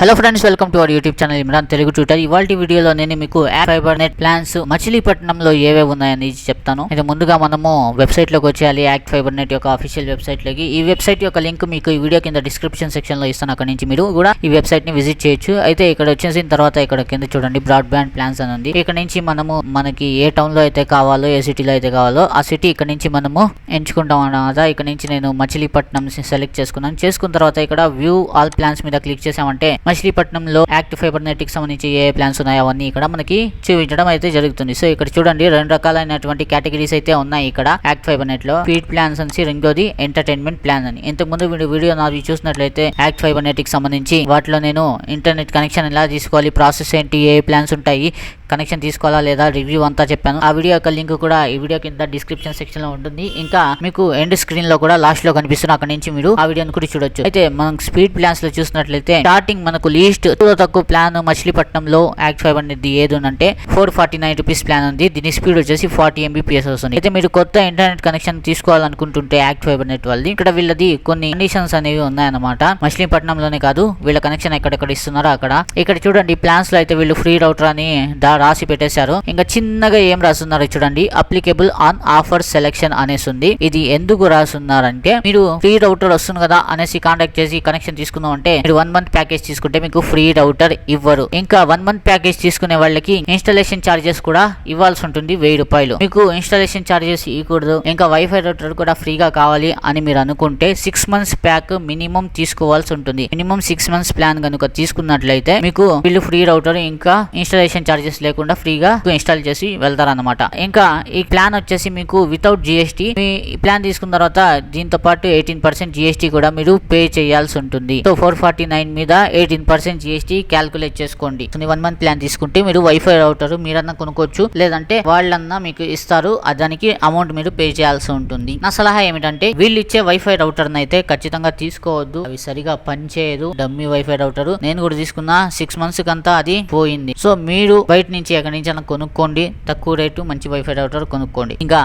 Hello friends welcome to our YouTube channel Imran Telugu tutor ఇవాళ వీడియోలో నేను మీకు యాప్ ఫైబర్ నెట్ ప్లాన్స్ మచిలీపట్నంలో ఏవేవి ఉన్నాయని చెప్తాను. అయితే ముందుగా మనము వెబ్సైట్లోకి వచ్చేయాలి. యాక్ట్ ఫైబర్ నెట్ యొక్క అఫీషియల్ వెబ్సైట్లోకి. ఈ వెబ్సైట్ యొక్క లింక్ మీకు ఈ వీడియో కింద డిస్క్రిప్షన్ సెక్షన్లో ఇస్తాను. అక్కడ నుంచి మీరు కూడా ఈ వెబ్సైట్ని విజిట్ చేయొచ్చు. అయితే ఇక్కడ వచ్చేసిన తర్వాత ఇక్కడ కింద చూడండి బ్రాడ్బ్యాండ్ ప్లాన్స్ అని ఉంది. ఇక్కడ నుంచి మనము మనకి ఏ టౌన్లో అయితే కావాలో ఏ సిటీలో అయితే కావాలో ఆ సిటీ ఇక్కడ నుంచి మనము ఎంచుకుంటాం అన్నమాట. ఇక్కడ నుంచి నేను మచిలీపట్నం సెలెక్ట్ చేసుకున్నాను. చేసుకున్న తర్వాత ఇక్కడ వ్యూ ఆల్ ప్లాన్స్ మీద క్లిక్ చేసామంటే మచిలీపట్నంలో యాక్టివ్ ఫైబర్ నెట్కి సంబంధించి ఏ ప్లాన్స్ ఉన్నాయో అవన్నీ ఇక్కడ మనకి చూపించడం అయితే జరుగుతుంది. సో ఇక్కడ చూడండి రెండు రకాలైనటువంటి కేటగిరీస్ అయితే ఉన్నాయి ఇక్కడ. యాక్ట్ ఫైబర్ నెట్లో ఫీడ్ ప్లాన్స్ అని రెండోది ఎంటర్టైన్మెంట్ ప్లాన్ అని. ఇంతకు ముందు వీడియో వీడియో నాది చూసినట్లయితే యాక్ట్ ఫైబర్ నెట్కి సంబంధించి వాటిలో నేను ఇంటర్నెట్ కనెక్షన్ ఎలా తీసుకోవాలి ప్రాసెస్ ఏంటి ఏ ప్లాన్స్ ఉంటాయి కనెక్షన్ తీసుకోవాలా లేదా రివ్యూ అంతా చెప్పాను. ఆ వీడియో యొక్క లింక్ కూడా ఈ వీడియో కింద డిస్క్రిప్షన్ సెక్షన్లో ఉంటుంది. ఇంకా మీకు ఎండ్ స్క్రీన్లో కూడా లాస్ట్లో కనిపిస్తున్న అక్కడ నుంచి మీరు ఆ వీడియోని కూడా చూడొచ్చు. అయితే మనం స్పీడ్ ప్లాన్స్లో చూసినట్లయితే స్టార్టింగ్ మనకు లీస్ట్ తక్కువ ప్లాన్ మచిలీపట్నంలో యాక్ట్ ఫైవ్ అనేది ఏది ఉందంటే four forty nine rupees plan ఉంది. దీని స్పీడ్ వచ్చేసి ఫార్టీ ఎంబీపీఎస్ వస్తుంది. అయితే మీరు కొత్త ఇంటర్నెట్ కనెక్షన్ తీసుకోవాలనుకుంటుంటే యాక్ట్ ఫైబర్ నెట్ వాళ్ళది. ఇక్కడ వీళ్ళది కొన్ని కండిషన్స్ అనేవి ఉన్నాయన్నమాట. మచిలీపట్నంలోనే కాదు వీళ్ళ కనెక్షన్ ఎక్కడెక్కడ ఇస్తున్నారో అక్కడ. ఇక్కడ చూడండి ప్లాన్స్లో అయితే వీళ్ళు ఫ్రీ రౌటర్ అని దా రాసి పెట్టేశారు. ఇంకా చిన్నగా ఏం రాస్తున్నారు చూడండి. అప్లికేబుల్ ఆన్ ఆఫర్ సెలెక్షన్ అనేసి ఉంది. ఇది ఎందుకు రాస్తున్నారంటే మీరు ఫ్రీ రౌటర్ వస్తుంది కదా అనేసి కాంటాక్ట్ చేసి కనెక్షన్ తీసుకుందాం అంటే మీరు వన్ మంత్ ప్యాకేజ్ తీసుకుంటే మీకు ఫ్రీ రౌటర్ ఇవ్వరు. ఇంకా వన్ మంత్ ప్యాకేజ్ తీసుకునే వాళ్ళకి ఇన్స్టాలేషన్ చార్జెస్ కూడా ఇవ్వాల్సి ఉంటుంది వెయ్యి రూపాయలు. మీకు ఇన్స్టాలేషన్ చార్జెస్ ఇవ్వకూడదు. ఇంకా వైఫై రౌటర్ కూడా ఫ్రీగా కావాలి అని మీరు అనుకుంటే సిక్స్ మంత్స్ ప్యాక్ మినిమం తీసుకోవాల్సి ఉంటుంది. మినిమం సిక్స్ మంత్స్ ప్లాన్ కనుక తీసుకున్నట్లయితే మీకు వీళ్ళు ఫ్రీ రౌటర్ ఇంకా ఇన్స్టాలేషన్ చార్జెస్ లేకుండా ఫ్రీగా ఇన్స్టాల్ చేసి వెళ్తారన్నమాట. ఇంకా ఈ ప్లాన్ వచ్చేసి మీకు వితౌట్ జిఎస్టీ మీ ప్లాన్ తీసుకున్న తర్వాత దీంతో పాటు ఎయిటీన్ పర్సెంట్ జిఎస్టీ కూడా మీరు పే చేయాల్సి ఉంటుంది. సో ఫోర్ ఫార్టీ నైన్ మీద ఎయిటీన్ పర్సెంట్ జిఎస్టీ క్యాల్కులేట్ చేసుకోండి. వన్ మంత్ ప్లాన్ తీసుకుంటే మీరు వైఫై రౌటర్ మీరన్నా కొనుక్కోవచ్చు. లేదంటే వాళ్ళన్నా మీకు ఇస్తారు. దానికి అమౌంట్ మీరు పే చేయాల్సి ఉంటుంది. నా సలహా ఏమిటంటే వీళ్ళు ఇచ్చే వైఫై రౌటర్ అయితే ఖచ్చితంగా తీసుకోవద్దు. అవి సరిగా పనిచేయదు. డమ్మీ వైఫై రౌటర్ నేను కూడా తీసుకున్న సిక్స్ మంత్స్ కంతా అది పోయింది. సో మీరు బయట నుంచి ఎక్కడి నుంచి అన్న కొనుక్కోండి. తక్కువ రేటు మంచి వైఫై రౌటర్ కొనుక్కోండి. ఇంకా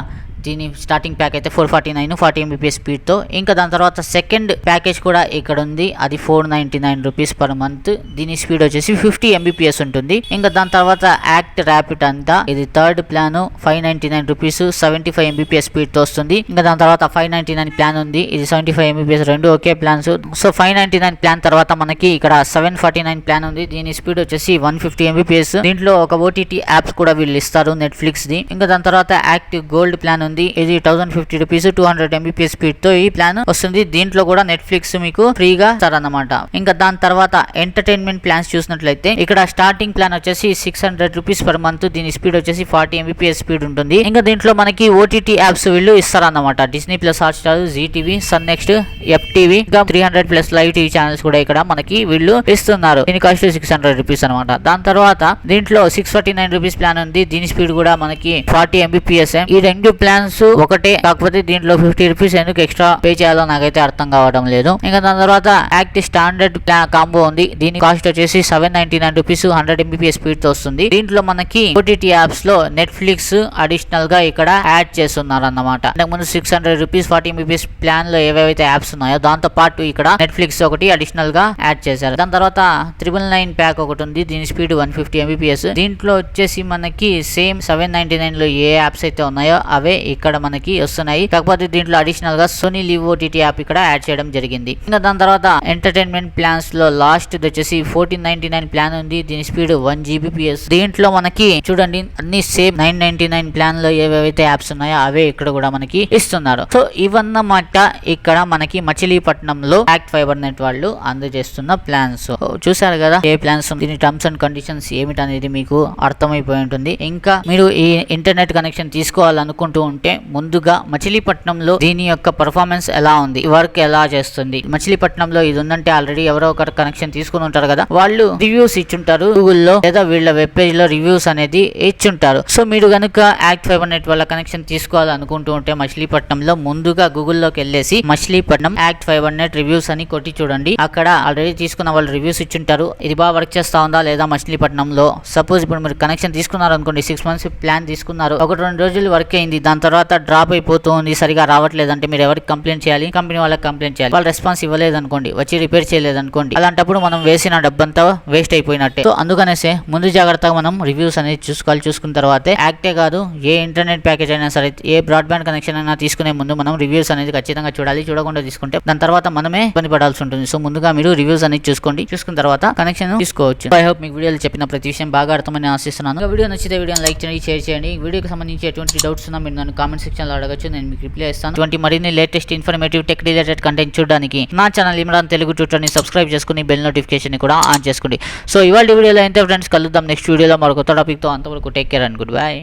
దీని స్టార్టింగ్ ప్యాక్ అయితే four forty nine forty Mbps స్పీడ్తో ఇంకా దాని తర్వాత సెకండ్ ప్యాకేజ్ కూడా ఇక్కడ ఉంది అది four ninety nine rupees per month దీని స్పీడ్ వచ్చేసి ఫిఫ్టీ ఎంబీపీఎస్ ఉంటుంది. ఇంకా దాని తర్వాత యాక్ట్ ర్యాపిడ్ అంతా. ఇది third plan five ninety nine rupees seventy five Mbps స్పీడ్తో వస్తుంది. ఇంకా దాని తర్వాత ఫైవ్ నైంటీ నైన్ ప్లాన్ ఉంది. ఇది సెవెంటీ ఫైవ్ ఎంబీపీఎస్ రెండు ఒకే plans so five ninety nine plan తర్వాత మనకి ఇక్కడ సెవెన్ ఫార్టీ నైన్ ప్లాన్ ఉంది. దీని స్పీడ్ వచ్చేసి వన్ ఫిఫ్టీ ఎంబీపీఎస్ దీంట్లో ఒక ఓటీటీ యాప్స్ కూడా వీళ్ళు ఇస్తారు నెట్ఫ్లిక్స్ ది ఇంకా దాని తర్వాత యాక్టివ్ గోల్డ్ ప్లాన్ ఉంది. ఇది thousand fifty rupees two hundred Mbps స్పీడ్తో ఈ ప్లాన్ వస్తుంది. దీంట్లో కూడా నెట్ఫ్లిక్స్ మీకు ఫ్రీగా ఇస్తారన్నమాట. ఇంకా దాని తర్వాత ఎంటర్టైన్మెంట్ ప్లాన్స్ చూసినట్లయితే ఇక్కడ స్టార్టింగ్ ప్లాన్ వచ్చేసి six hundred rupees per month దీని స్పీడ్ వచ్చేసి ఫార్టీ ఎంబీపీఎస్ స్పీడ్ ఉంటుంది. ఇంకా దీంట్లో మనకి ఓటీటీ యాప్స్ వీళ్ళు ఇస్తారన్నమాట. Disney plus Hotstar Zee TV Sun NXT F TV ఇంకా three hundred plus live TV channels కూడా ఇక్కడ మనకి వీళ్ళు ఇస్తున్నారు. దీని కాస్ట్ సిక్స్ హండ్రెడ్ రూపీస్ అనమాట దాని తర్వాత దీంట్లో six forty nine rupees plan ఉంది. దీని స్పీడ్ కూడా మనకి ఫార్టీ ఎంబీపీఎస్ ఈ రెండు ప్లాన్ ఆప్షన్స్ ఒకటే కాకపోతే దీంట్లో ఫిఫ్టీ రూపీస్ ఎందుకు ఎక్స్ట్రా పే చేయాలో నాకైతే అర్థం కావడం లేదు. ఇంకా దాని తర్వాత యాక్ట్ స్టాండర్డ్ కాంబో ఉంది. దీని కాస్ట్ వచ్చేసి seven ninety nine rupees hundred Mbps స్పీడ్తో వస్తుంది. దీంట్లో మనకి ఓటీటీ యాప్స్లో నెట్ఫ్లిక్స్ అడిషనల్గా ఇక్కడ యాడ్ చేస్తున్నారు అన్నమాట ముందు six hundred rupees forty Mbps ప్లాన్లో ఏవైతే యాప్స్ ఉన్నాయో దాంతో పాటు ఇక్కడ నెట్ఫ్లిక్స్ ఒకటి అడిషనల్గా యాడ్ చేశారు. దాని తర్వాత త్రిబుల్ నైన్ ప్యాక్ ఒకటి ఉంది. దీని స్పీడ్ వన్ ఫిఫ్టీ ఎంబీపీఎస్ దీంట్లో వచ్చేసి మనకి సేమ్ సెవెన్ నైన్టీ నైన్లో ఏ యాప్స్ అయితే ఉన్నాయో అవే ఇక్కడ మనకి వస్తున్నాయి. కాకపోతే దీంట్లో అడిషనల్గా సోనీ లివ్ ఓటీటీ యాప్ ఇక్కడ యాడ్ చేయడం జరిగింది. ఇంకా దాని తర్వాత ఎంటర్టైన్మెంట్ ప్లాన్స్లో లాస్ట్ వచ్చేసి ఫోర్టీన్ నైన్టీ నైన్ ప్లాన్ ఉంది. దీని స్పీడ్ వన్ జీబీపీఎస్ దీంట్లో మనకి చూడండి అన్ని సేమ్ నైన్ నైన్టీ నైన్ ప్లాన్లో ఏవైతే యాప్స్ ఉన్నాయో అవే ఇక్కడ కూడా మనకి ఇస్తున్నారు. సో ఇవన్నమాట ఇక్కడ మనకి మచిలీపట్నంలో యాక్ట్ ఫైబర్ నెట్ వాళ్ళు అందజేస్తున్న ప్లాన్స్ చూసారు కదా ఏ ప్లాన్స్ దీని టర్మ్స్ అండ్ కండిషన్స్ ఏమిటనేది మీకు అర్థమైపోయి ఉంటుంది. ఇంకా మీరు ఈ ఇంటర్నెట్ కనెక్షన్ తీసుకోవాలనుకుంటూ ఉంటే ముందుగా మచిలీపట్నంలో దీని యొక్క పర్ఫార్మెన్స్ ఎలా ఉంది? వర్క్ ఎలా చేస్తుంది? మచిలీపట్నంలో ఇది ఉందంటే ఆల్రెడీ ఎవరో ఒకరు కనెక్షన్ తీసుకుని ఉంటారు కదా? వాళ్ళు రివ్యూస్ ఇచ్చుంటారు గూగుల్లో లేదా వీళ్ళ వెబ్ పేజ్లో రివ్యూస్ అనేది ఇచ్చుంటారు. సో మీరు కనుక యాక్ట్ ఫైబర్ నెట్ వల్ల కనెక్షన్ తీసుకోవాలనుకుంటూ ఉంటే మచిలీపట్నంలో ముందుగా గూగుల్లోకి వెళ్ళేసి Machilipatnam ACT Fibernet reviews అని కొట్టి చూడండి. అక్కడ ఆల్రెడీ తీసుకున్న వాళ్ళు రివ్యూస్ ఇచ్చుంటారు. ఇది బాగా వర్క్ చేస్తా ఉందా లేదా మచిలీపట్నంలో? సపోజ్ ఇప్పుడు మీరు కనెక్షన్ తీసుకున్నారు అనుకోండి సిక్స్ మంత్స్ ప్లాన్ తీసుకున్నారు. ఒకటి రెండు రోజులు వర్క్ అయింది. దాని తర్వాత తర్వాత డ్రాప్ అయిపోతుంది సరిగా రావట్లేదు అంటే మీరు ఎవరికి కంప్లైంట్ చేయాలి? కంపెనీ వాళ్ళకి కంప్లైంట్ చేయాలి. వాళ్ళు రెస్పాన్స్ ఇవ్వలేదు అనుకోండి వచ్చి రిపేర్ చేయలేదు అనుకోండి అలాంటప్పుడు మనం వేసిన డబ్బంతా వేస్ట్ అయిపోయినట్టే. సో అందుకనేసే ముందు జాగ్రత్తగా మనం రివ్యూస్ అనేది చూసుకోవాలి చూసుకున్న తర్వాతే యాక్టే కాదు ఏ ఇంటర్నెట్ ప్యాకేజ్ అయినా సరే ఏ బ్రాడ్బ్యాండ్ కనెక్షన్ అయినా తీసుకునే ముందు మనం రివ్యూస్ అనేది ఖచ్చితంగా చూడాలి చూడకుండా తీసుకుంటే దాని తర్వాత మనమే ఇబ్బంది పడాల్సి ఉంటుంది. సో ముందుగా మీరు రివ్యూస్ అనేది చూసుకోండి. చూసుకున్న తర్వాత కనెక్షన్ తీసుకోవచ్చు. ఐ హోప్ మీకు వీడియోలో చెప్పిన ప్రతి విషయం బాగా అర్థమని ఆశిస్తున్నాను. వీడియో నచ్చితే వీడియోని లైక్ చేయండి షేర్ చేయండి. వీడియోకి సంబంధించి ఎటువంటి డౌట్స్ ఉన్నా మీరు నన్ను కామెంట్ సెక్షన్లో అడగచ్చు నేను మీకు రిప్లై ఇస్తాను ఇటువంటి మరిన్ని latest informative tech related content చూడడానికి నా ఛానల్ ఇమ్రాన్ తెలుగు ట్యూటర్ని సబ్స్క్రైబ్ చేసుకుని బెల్ నోటిఫికేషన్ కూడా ఆన్ చేసుకోండి. సో ఇవాళ వీడియోలో అయితే ఫ్రెండ్స్ కలుద్దాం నెక్స్ట్ వీడియోలో మరొక టాపిక్తో అంతవరకు take care and good bye